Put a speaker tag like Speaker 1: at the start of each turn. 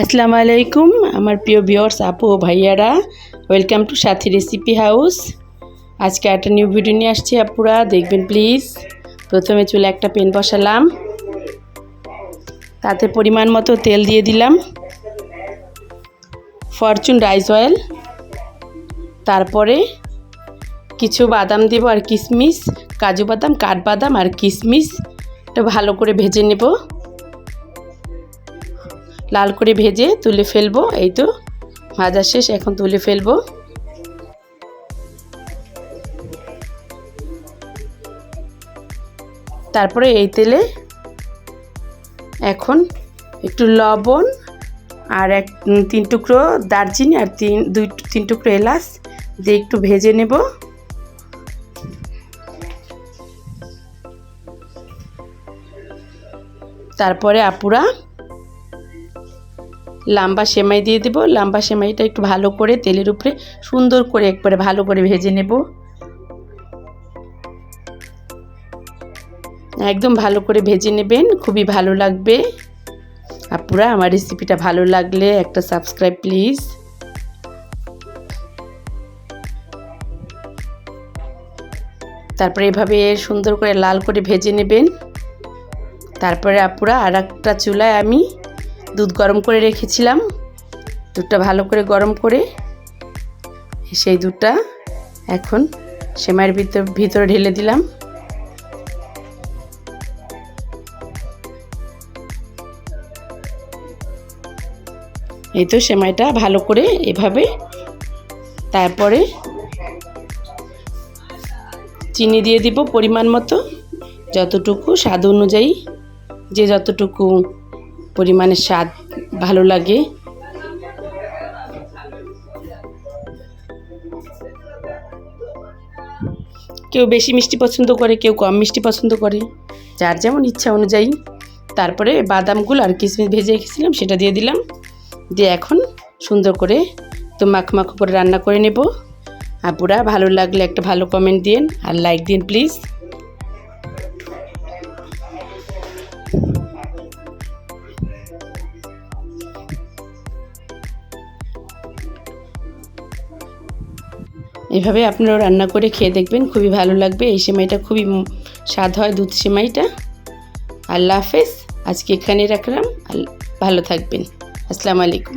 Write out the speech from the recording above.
Speaker 1: আসসালামু আলাইকুম, আমার প্রিয় ভিউয়ার্স, আপু ও ভাইয়ারা। Welcome to Sathi recipe house আজকে একটা নিউ ভিডিও নিয়ে আসছি আপুরা, দেখবেন প্লিজ প্রথমে চুলে একটা পেন বসালাম। তাতে পরিমাণ মতো তেল দিয়ে দিলাম। ফরচুন রাইস অয়েল তারপরে কিছু বাদাম দেবো আর কিশমিশ কাজু বাদাম কাঠবাদাম আর কিশমিশ এটা ভালো করে ভেজে নেব। লাল করে ভেজে তুলে ফেলব, এই তো। ভাজা শেষ, এখন তুলে ফেলব। তারপরে এই তেলে এখন একটু লবণ আর এক তিন টুকরো দারচিনি আর তিন, দুই, তিন টুকরো এলাচ দিয়ে একটু ভেজে নেব। তারপরে আপুরা লাম্বা সেমাই দিয়ে দেবো। লাম্বা সেমাইটা একটু ভালো করে তেলের উপরে সুন্দর করে একবারে ভালো করে ভেজে নেব। একদম ভালো করে ভেজে নেবেন, খুবই ভালো লাগবে। আপুরা, আমার রেসিপিটা ভালো লাগলে একটা সাবস্ক্রাইব প্লিজ। তারপরে এভাবে সুন্দর করে লাল করে ভেজে নেবেন। তারপরে আপুরা আর একটা চুলায় আমি দুধ গরম করে রেখেছিলাম। দুধটা ভালো করে গরম করে সেই দুধটা এখন সেমাইয়ের ভিতর, ভিতরে ঢেলে দিলাম। এই তো সেমাইটা ভালো করে এভাবে, তারপরে চিনি দিয়ে দিব পরিমাণ মতো, যতটুকু স্বাদ অনুযায়ী, যে যতটুকু পরিমাণে স্বাদ ভালো লাগে। কেউ বেশি মিষ্টি পছন্দ করে, কেউ কম মিষ্টি পছন্দ করে। যার যেমন ইচ্ছা অনুযায়ী। তারপরে বাদামগুলো আর কিশমিশ ভেজে রেখেছিলাম, সেটা দিয়ে দিলাম। দিয়ে এখন সুন্দর করে তো মাখ মাখ করে রান্না করে নেব। আপুরা, ভালো লাগলে একটা ভালো কমেন্ট দিন আর লাইক দিন প্লিজ এভাবে আপনারা রান্না করে খেয়ে দেখবেন, খুবই ভালো লাগবে। এই সেমাইটা খুবই স্বাদ হয় দুধ সেমাইটা। আল্লাহ হাফেজ, আজকে এখানে রাখলাম। ভালো থাকবেন। আসসালামু আলাইকুম।